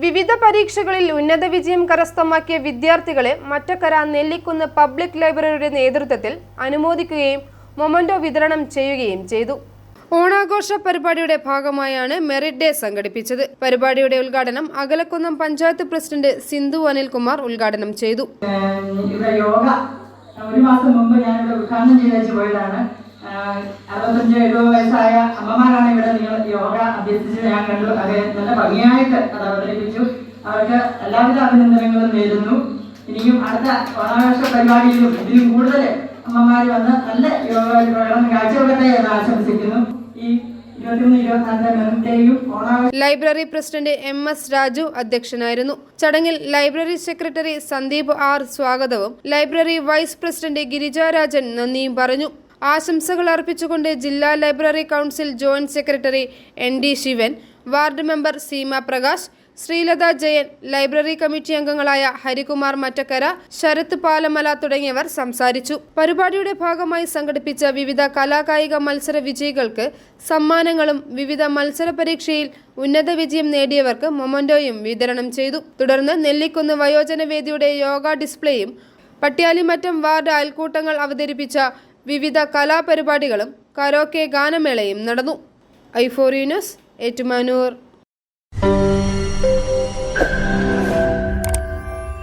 വിവിധ പരീക്ഷകളിൽ ഉന്നത വിജയം കരസ്ഥമാക്കിയ വിദ്യാർത്ഥികളെ മറ്റക്കര നെല്ലിക്കുന്ന് പബ്ലിക് ലൈബ്രറിയുടെ നേതൃത്വത്തിൽ അനുമോദിക്കുകയും മൊമന്റോ വിതരണം ചെയ്യുകയും ചെയ്തു. ഓണാഘോഷ പരിപാടിയുടെ ഭാഗമായാണ് മെറിറ്റ് ഡേ സംഘടിപ്പിച്ചത്. പരിപാടിയുടെ ഉദ്ഘാടനം അകലക്കുന്നം പഞ്ചായത്ത് പ്രസിഡന്റ് സിന്ധു അനിൽകുമാർ ഉദ്ഘാടനം ചെയ്തു. ഒരു മാസം മുമ്പ് ഞാൻ ഇവിടെ ഉദ്ഘാടനം ചെയ്ത് പോയതാണ്. അറുപത്തഞ്ച് എഴുപത് വയസ്സായ അമ്മമാരാണ് അഭ്യസിച്ച് ഞാൻ കണ്ടു. അത് നല്ല ഭംഗിയായിട്ട് അത് അവതരിപ്പിച്ചു. അവർക്ക് എല്ലാവിധ അഭിനന്ദനങ്ങളും നേരുന്നു. ഇനിയും അടുത്ത ഓണാഘോഷ പരിപാടിയിലും ഇതിലും കൂടുതൽ അമ്മമാർ വന്ന് നല്ല യോഗം കാഴ്ചവെക്കട്ടെ എന്ന് ആശംസിക്കുന്നു. ഈ library president M S Raju അധ്യക്ഷനായിരുന്നു. ചടങ്ങിൽ ലൈബ്രറി സെക്രട്ടറി സന്ദീപ് ആർ സ്വാഗതവും ലൈബ്രറി വൈസ് പ്രസിഡന്റ് ഗിരിജാരാജൻ നന്ദിയും പറഞ്ഞു. ആശംസകൾ അർപ്പിച്ചുകൊണ്ട് ജില്ലാ library council joint secretary N D Sivan ward member Seema Prakash Sreelatha Jayan library committee അംഗങ്ങളായ ഹരികുമാർ മറ്റക്കര ശരത് പാലമല തുടങ്ങിയവർ സംസാരിച്ചു. പരിപാടിയുടെ ഭാഗമായി സംഘടിപ്പിച്ച വിവിധ കലാകായിക മത്സര വിജയികൾക്ക് സമ്മാനങ്ങളും വിവിധ മത്സര പരീക്ഷയിൽ ഉന്നത വിജയം നേടിയവർക്ക് മൊമന്റോയും വിതരണം ചെയ്തു. തുടർന്ന് നെല്ലിക്കുന്ന് വയോജനവേദിയുടെ യോഗ ഡിസ്പ്ലേയും പട്ടിയാലിമറ്റം വാർഡ് അയൽക്കൂട്ടങ്ങൾ അവതരിപ്പിച്ച വിവിധ കലാപരിപാടികളും കരോക്കെ ഗാനമേളയും നടന്നു. ഐഫോറിയനസ് ഏറ്റുമാനൂർ.